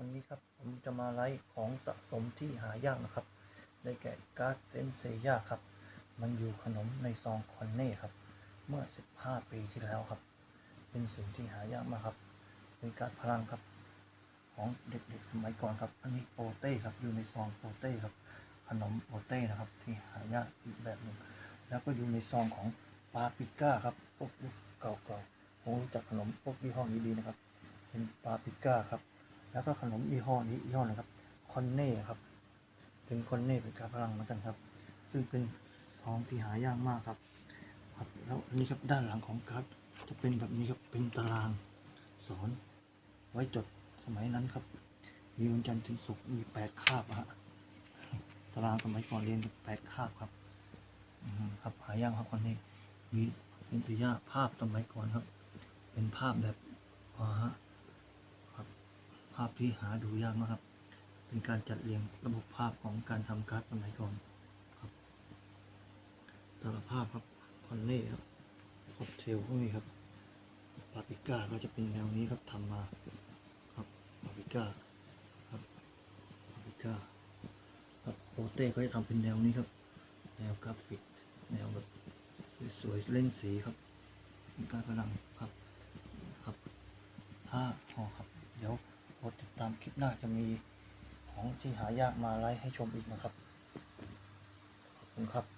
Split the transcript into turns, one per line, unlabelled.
วันนี้ครับผมจะมาไลฟ์ของสะสมที่หายากนะครับ ได้แก่การ์ดเซนเซย่าครับ มันอยู่ขนมในซองคอนเน่ครับ เมื่อ 15 ปีที่แล้วครับ เป็นสิ่งที่หายากมากครับ เป็นการดพลังครับ ของเด็กๆสมัยก่อนครับ อันนี้โปเต้ครับ อยู่ในซองโปเต้ครับ ขนมโปเต้นะครับ ที่หายากอีกแบบหนึ่ง แล้วก็อยู่ในซองของปาปิก้าครับพวกยุคเก่าๆผมรู้จักขนมพวกยี่ห้อนี้ดีนะครับ เป็นปาปิก้าครับ แล้วก็ขนมยี่ห้อนี้ยี่ห้อนึงครับคอนเน่ครับ เป็นคอนเน่เป็นกาพลังเหมือนกันครับ ซึ่งเป็นซองที่หายากมากครับ ครับแล้วอันนี้ครับด้านหลังของการ์ดจะเป็นแบบนี้ครับเป็นตารางสอน ไว้จดสมัยนั้นครับ มีวันจันทร์ถึงศุกร์มีแปดคาบฮะตารางสมัยก่อนเรียนแปดคาบครับครับหายากครับคนนี้มีเป็นตัวยากภาพสมัยก่อนครับ เป็นภาพแบบอ่าฮะ ภาพที่หาดูยากมากครับ เป็นการจัดเรียงระบบภาพของการทำการ์ดสมัยก่อนครับแต่ละภาพครับคอนเล่ครับคอปเทลก็มีครับปาปิก้าก็จะเป็นแนวนี้ครับทำมาครับปาปิก้าครับปาปิก้าครับโปเต้ก็จะทำเป็นแนวนี้ครับ แนวกราฟิก แนวแบบสวยๆเล่นสีครับมีการพลังครับ ครับห้าพอครับ เดี๋ยวกดติดตามคลิปหน้าจะมีของที่หายากมาไลฟ์ให้ชมอีกนะครับ ขอบคุณครับ